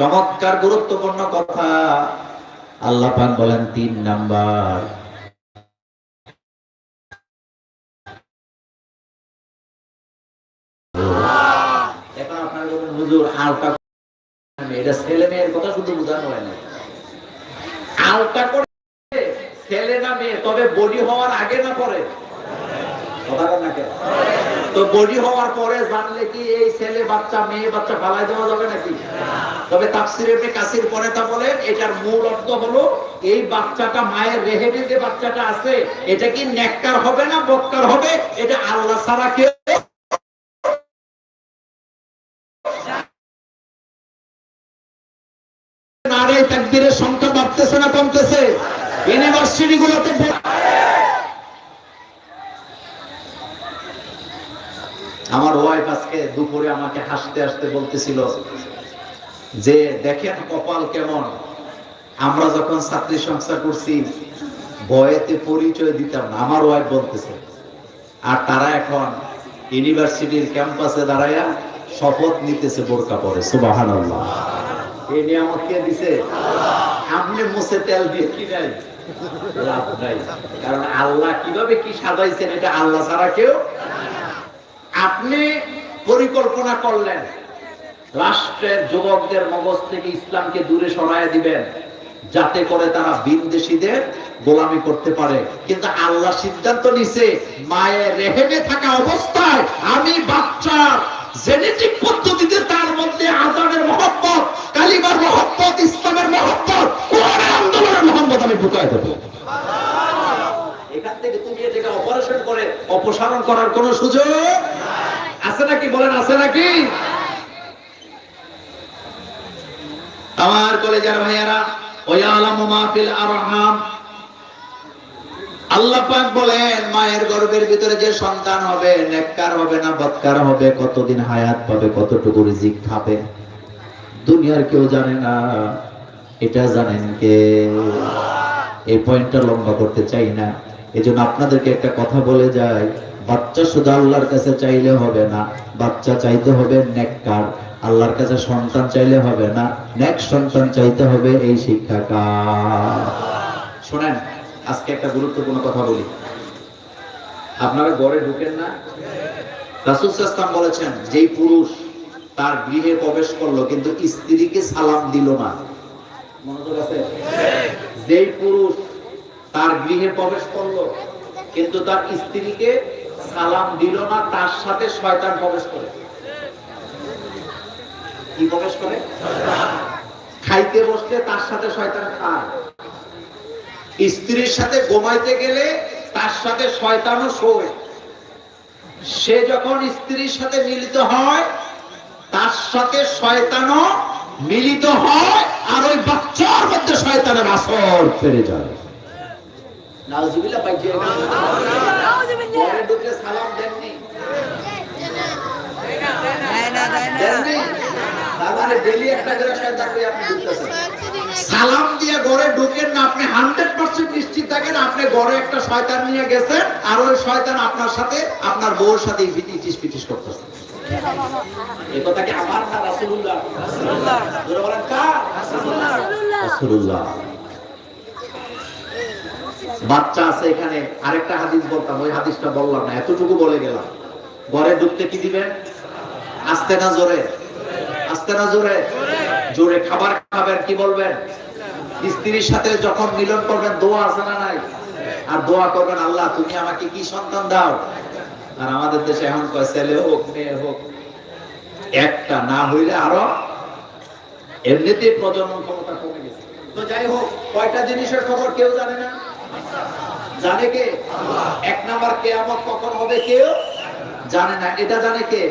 চমৎকার গুরুত্বপূর্ণ কথা। আল্লাহ পাক বলেন তিন নাম্বার। হয় ছেলে না মেয়ে, তবে বডি হওয়ার আগে না পরে? না? তো বডি হওয়ার পরে জানলে কি এই ছেলে বাচ্চা, মেয়ে বাচ্চা ফালাই দেওয়া যাবে নাকি? তবে কাসির পরে তা বলেন, এটার মূল অর্থ হলো এই বাচ্চাটা মায়ের রেহেমে যে বাচ্চাটা আছে, এটা কি নেককার হবে না বক্কার হবে? এটা আল্লাহ ছাড়া কেউ সংখ্যা বাড়তেছে না কমতেছে? ইউনিভার্সিটি গুলোতে আমার ওয়াইফ আজকে দুপুরে আমাকে হাসতে হাসতে বলতেছিল যে, দেখেন কপাল কেমন? আমরা যখন ছাত্রী সংস্থা করছি বয়েতে পরিচয় দিতাম না, আমার ওয়াইফ বলতেছে। আর তারা এখন ইউনিভার্সিটির ক্যাম্পাসে দাঁড়ায়া শপথ নিতেছে বোরকা পরে সুবাহান এই নিয়ামত কে দিছে? আপনি মুছে তেল দিয়ে কি নাই লাভ নাই। কারণ আল্লাহ কীভাবে কি সাজাইছেন, এটা আল্লাহ ছাড়া কেউ আপনি পরিকল্পনা করলেন, রাষ্ট্রের যুবকদের মগজ থেকে ইসলামকে দূরে সরায় দিবেন, যাতে করে তারা বিদেশিদের গোলামি করতে পারে। কিন্তু আল্লাহ সিদ্ধান্ত নিছে, মায়ের রেহেমে থাকা অবস্থায় আমি বাচ্চার জেনেটিক পদ্ধতিতে তার মধ্যে আজানের মহব্বত, কালিমার মহব্বত, ইসলামের মহব্বত কোরআনের আন্দোলনের মহব্বত আমি ঢুকায় দেবো। এখান থেকে তুমি এটাকে অপারেশন করে অপসারণ করার কোনো সুযোগ আছে নাকি? বলেন, আছে নাকি? আমার কলেজের ভাইয়ারা আল্লাহ পাক বলেন, মায়ের গর্ভের ভিতরে যে সন্তান হবে, নেককার হবে না বদকার হবে, কতদিন হায়াত পাবে, কতটুকু রিজিক খাবে? দুনিয়ার কেউ জানে না। এটা জানেন কে? এই পয়েন্টটা লম্বা করতে চাই না। এজন্য আপনাদেরকে একটা কথা বলে যাই। বাচ্চা শুধু আল্লাহর কাছে চাইলে হবে না, বাচ্চা চাইতে হবে নেককার। আল্লাহর কাছে সন্তান চাইলে হবে না, নেক সন্তান চাইতে হবে এই শিক্ষাকা শোনেন, আজকে একটা গুরুত্বপূর্ণ কথা বলি। আপনারা ঘরে ঢুকেন না? রাসুল সাস্তাম বলেছেন, যেই পুরুষ তার গৃহে প্রবেশ করল, কিন্তু স্ত্রীকে সালাম দিল না। মনোযোগ যেই পুরুষ তার গৃহে প্রবেশ করল, কিন্তু তার স্ত্রীকে সালাম দিল না, তার সাথে শয়তান প্রবেশ করে। কি প্রবেশ করে? খাইতে বসলে তার সাথে শয়তান খায়। স্ত্রীর সাথে ঘুমাইতে গেলে তার সাথে শয়তানও শোয়। সে যখন স্ত্রীর সাথে মিলিত হয়, তার সাথে শয়তানও মিলিত হয়, আর ওই বাচ্চার মধ্যে শয়তানের আসর ফেরে যায়। নাউজুবিল্লাহ, পাইছে। ঘরে ঢুকে সালাম দেননি। দেননি? তার মানে সালাম দিয়ে ঘরে ঢুকেন না আপনি হান্ড্রেড পার্সেন্ট নিশ্চিত থাকেন আপনি ঘরে একটা শয়তান নিয়ে গেছেন আর ওই শয়তান আপনার সাথে আপনার বউর সাথে ইটিস পিটিস করতেছে। এই কথা কি আমার না রাসূলুল্লাহ। জোরে বলেন কার? রাসূলুল্লাহ। বাচ্চা আছে এখানে, আরেকটা হাদিস বলতাম, ওই হাদিসটা বললাম না, এতটুকু বলে গেলাম। ঘরে ঢুকতে কি দিবেন আস্তে না জোরে? আস্তে না জোরে? জোরে খাবার খাবেন, কি বলবেন? স্ত্রীর সাথে যখন মিলন করবেন, দোয়া আছে না নাই? আর দোয়া করবেন, আল্লাহ, তুমি আমাকে কি সন্তান দাও? আর আমাদের দেশে এখন কয়, ছেলে হোক, মেয়ে হোক, একটা না হইলে আরও এমনিতে প্রজনন ক্ষমতা কমে গেছে। তো যাই হোক, কয়টা জিনিসের খবর কেউ জানে না? জানে কে? এক নাম্বার কেয়ামত কখন হবে কেউ জানে না। এটা জানে কে?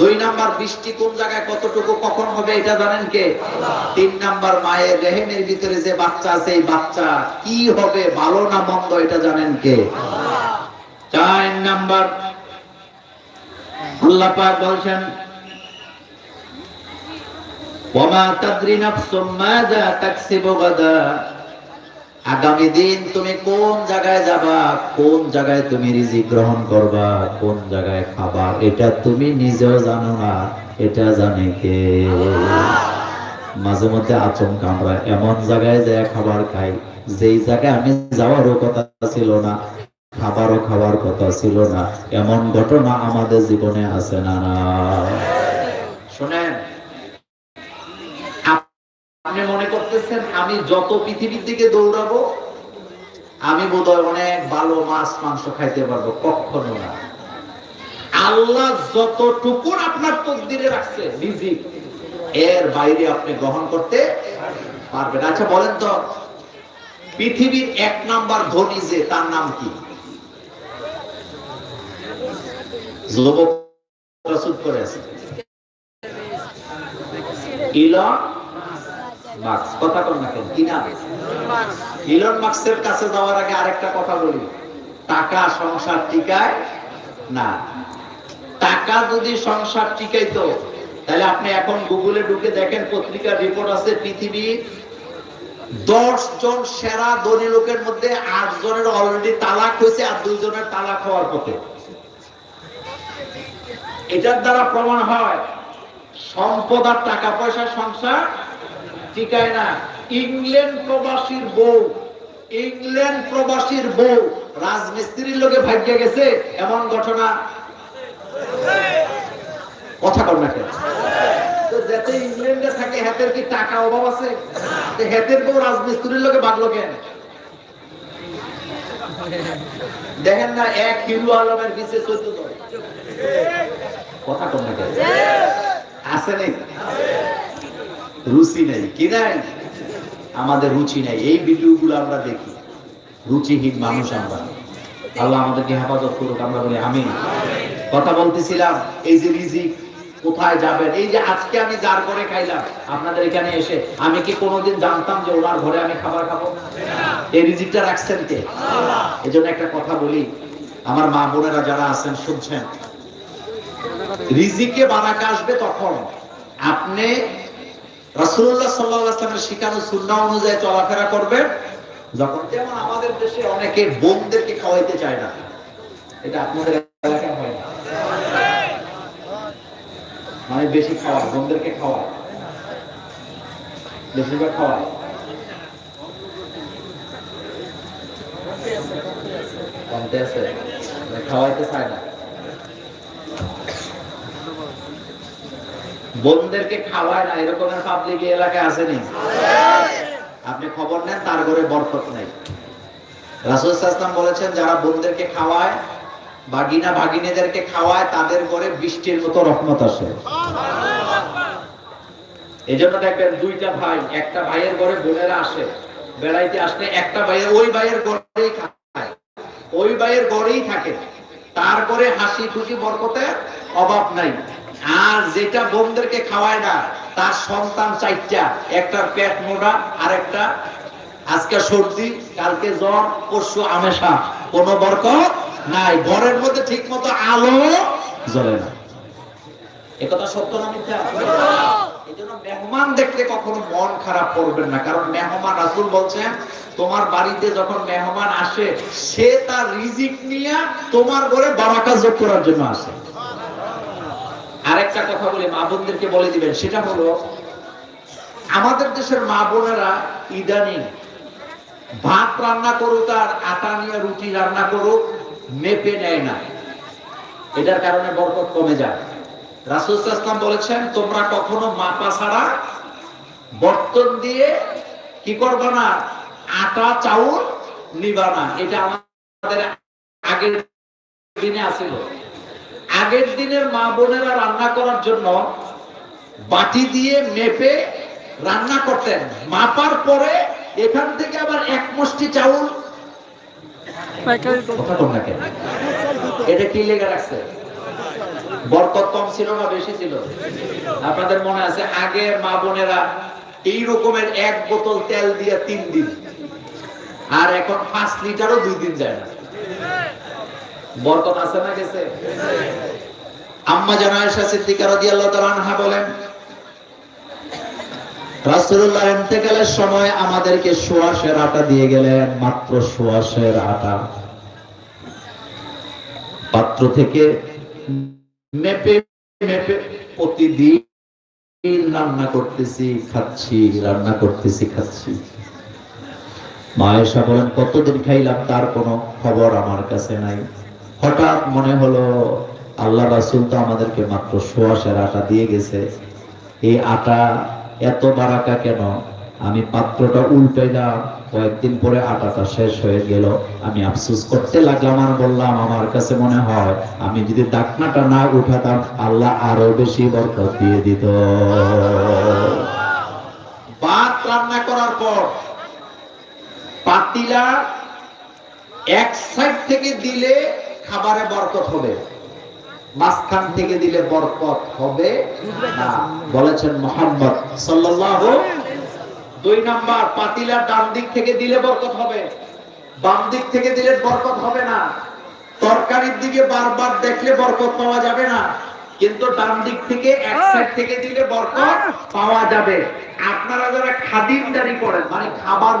দুই নাম্বার বৃষ্টি কোন জায়গায় কতটুকু কখন হবে এটা জানেন কে? তিন নাম্বার মায়ের রেহেমের ভিতরে যে বাচ্চা আছে, এই বাচ্চা কি হবে, ভালো না মন্দ, এটা জানেন কে? চার নাম্বার আল্লাহ পাক বলছেন ওয়ামা তাদরি নাফসুম মাযা তাকসিবু গাদা। আগামী দিন তুমি কোন জায়গায় যাবা? কোন জায়গায় তুমি রিজিক গ্রহণ করবা? কোন জায়গায় খাবা? এটা তুমি নিজেও জানো না। এটা জানে কে? মাঝে মধ্যে আচমকা আমরা। এমন জায়গায় যায় খাবার খাই। যেই জায়গায় আমি যাওয়ারও কথা ছিল না, খাবারও খাওয়ার কথা ছিল না। এমন ঘটনা আমাদের জীবনে আছে না না। শোনেন আপনি মনে করতেছেন আমি যত পৃথিবীর দিকে দৌড়াবো, আমি বোধহয় অনেক ভালো মাছ, মাংস খাইতে পারব, কখনো না। আল্লাহ যতটুকুন আপনার তকদিরে রাখছে রিজিক এর বাইরে আপনি গ্রহণ করতে পারবেন আচ্ছা বলেন তো, পৃথিবীর এক নাম্বার ধনী যে, তার নাম কি? যুবক করে আছে। ইলন মার্কস, কথা কর না কেন? ইলন মার্কসের কাছে যাওয়ার আগে আরেকটা কথা বলি। টাকা সংসার টিকায় না। টাকা যদি সংসার টিকাইতো, তাহলে আপনি এখন গুগলে ঢুকে দেখেন, পত্রিকার রিপোর্ট আছে পৃথিবীর দশ জন সেরা ধনী লোকের মধ্যে আট জনের অলরেডি তালাক হয়েছে আর দুই জনের তালাক হওয়ার পথে। এটার দ্বারা প্রমাণ হয়, সম্পদ আর টাকা পয়সা সংসার টিকায় না। ইংল্যান্ড প্রবাসীর বউ, ইংল্যান্ড প্রবাসীর বউ রাজমিস্ত্রির লোকে ভাগ্যে গেছে, এমন ঘটনা। কথা কর না যাতে ইংল্যান্ডে থাকে, হাতের কি টাকা অভাব আছে? হাতের বউ রাজমিস্ত্রির লোকে বাগলো কেন? দেখেন না, এক হিরো আলমের চোদ্দ জন। কথা কর না আছে নেই রুচি নেই। কি নাই আমাদের রুচি নেই। এই ভিডিও গুলো আমরা দেখি। রুচিহীন মানুষ আমরা। আল্লাহ আমাদেরকে হেফাজত করুক, আমরা বলি আমি কথা বলতেছিলাম, এই যে রিজিক, কোথায় যাবেন? এই যে আজকে আমি যার ঘরে খাইলাম, আপনাদের এখানে এসে আমি কি কোনোদিন জানতাম যে ওনার ঘরে আমি খাবার খাব? এই রিজিকটা রাখছেন কে? এই জন্য একটা কথা বলি, আমার মা বোনেরা যারা আছেন, শুনছেন। রিজিকে বারাকা আসবে তখন। আপনি রাসূলুল্লাহ সাল্লাল্লাহু আলাইহি শিখানো অনুযায়ী চলাফেরা করবেন যখন যেমন আমাদের দেশে অনেকে বোনদেরকে খাওয়াইতে চায় না, এটা আপনাদের এলাকায় হয় মানে বেশি খাওয়া বোনদেরকে খাওয়া বেশিরভাগ আছে। মানে খাওয়াইতে চায় না। বোনদেরকে খাওয়ায় না, এরকমের পাবলিক এলাকায় আসেনি। আপনি খবর নেন, তার ঘরে বরকত নেই। রাসুল সাল্লাম বলেছেন, যারা বোনদেরকে খাওয়ায় ভাগিনা ভাগিনীদেরকে খাওয়ায়, তাদের ঘরে বৃষ্টির মতো রহমত আসে। এই জন্য দেখবেন দুইটা ভাই, একটা ভাইয়ের ঘরে বোনেরা আসে, বেড়াইতে আসলে একটা ভাইয়ের, ওই ভাইয়ের ঘরেই খায়। ওই ভাইয়ের ঘরেই থাকে। তারপরে হাসি খুশি, বরকতের অভাব নাই। আর যেটা বোনদেরকে খাওয়ায় না, তার সন্তান চারটা। একটা পেট মোটা আর একটা আজকে সর্দি, কালকে জ্বর, পরশু আমেশা। কোনো বরকত নাই। ঘরের মধ্যে ঠিক মতো আলো জ্বলে না। একথা সত্য না মিথ্যা? এই মেহমান দেখলে কখনো মন খারাপ করবেন না। কারণ মেহমান, রাসুল বলছেন, তোমার বাড়িতে যখন মেহমান আসে, সে তার রিজিক নিয়ে তোমার ঘরে বারাকা যোগ করার জন্য আসে। আরেকটা কথা বলি মা বোনদেরকে বলে দিবেন, সেটা হলো, আমাদের দেশের মা বোনেরা ইদানিং ভাত রান্না করুক আর আটা নিয়ে রুটি রান্না করুক, মেপে নেয় না। এটার কারণে বরকত কমে যায়। রাসুল ইসলাম বলেছেন, তোমরা কখনো মাপা ছাড়া বর্তন দিয়ে কি করবে না? আটা, চাউল নিবা না। এটা আমাদের আগের দিনে আসিল আগের দিনের মা বোনেরা রান্না করার জন্য বাটি দিয়ে মেপে রান্না করতেন। মাপার পরে এখান থেকে আবার এক মুষ্টি চাউল? এটা কি লেগে রাখছে? বরকত কম ছিল না বেশি ছিল? আপনাদের মনে আছে আগের মা বোনেরা এই রকমের এক বোতল তেল দিয়ে তিন দিন, আর এখন পাঁচ লিটারও দুই দিন যায় না। বরকত আছে না গেছে? আম্মা জানা আয়েশা সিদ্দিকা রাদিয়াল্লাহু তাআলা আনহা বলেন, রাসূলুল্লাহ ইন্তেকালের সময় আমাদেরকে সোয়াশের আটা দিয়ে গেলেন, মাত্র সোয়াশের আটা পাত্র থেকে মেপে মেপে প্রতিদিন রান্না করতেছি, খাচ্ছি, রান্না করতেছি, খাচ্ছি। মায়েশা বলেন, কতদিন খাইলাম তার কোনো খবর আমার কাছে নাই। হঠাৎ মনে হলো, আল্লাহ রাসুল তো আমাদেরকে মাত্র সোয়াশের আটা দিয়ে গেছে। এই আটা এত বারাকা কেন? আমি পাত্রটা উল্টাইলাম, কয়েকদিন পরে আটাটা শেষ হয়ে গেল। আমি আফসোস করতে লাগলাম আর বললাম, আমার কাছে মনে হয় আমি যদি ডাকনাটা না উঠাতাম, আল্লাহ আরও বেশি বরকত দিয়ে দিত। ভাত রান্না করার পর পাতিলা এক সাইড থেকে দিলে খাবারে বরকত হবে। মাঝখান থেকে দিলে বরকত হবে না। বলেছেন মোহাম্মদ সাল্লাল্লাহু দুই নাম্বার পাতিলা ডান দিক থেকে দিলে বরকত হবে। বাম দিক থেকে দিলে বরকত হবে না। তরকারির দিকে বারবার দেখলে বরকত পাওয়া যাবে না। কিন্তু ডান দিক থেকে, এক সাইড থেকে দিলে বরকত পাওয়া যাবে। আপনারা যারা খাদিমদারি করেন মানে খাবার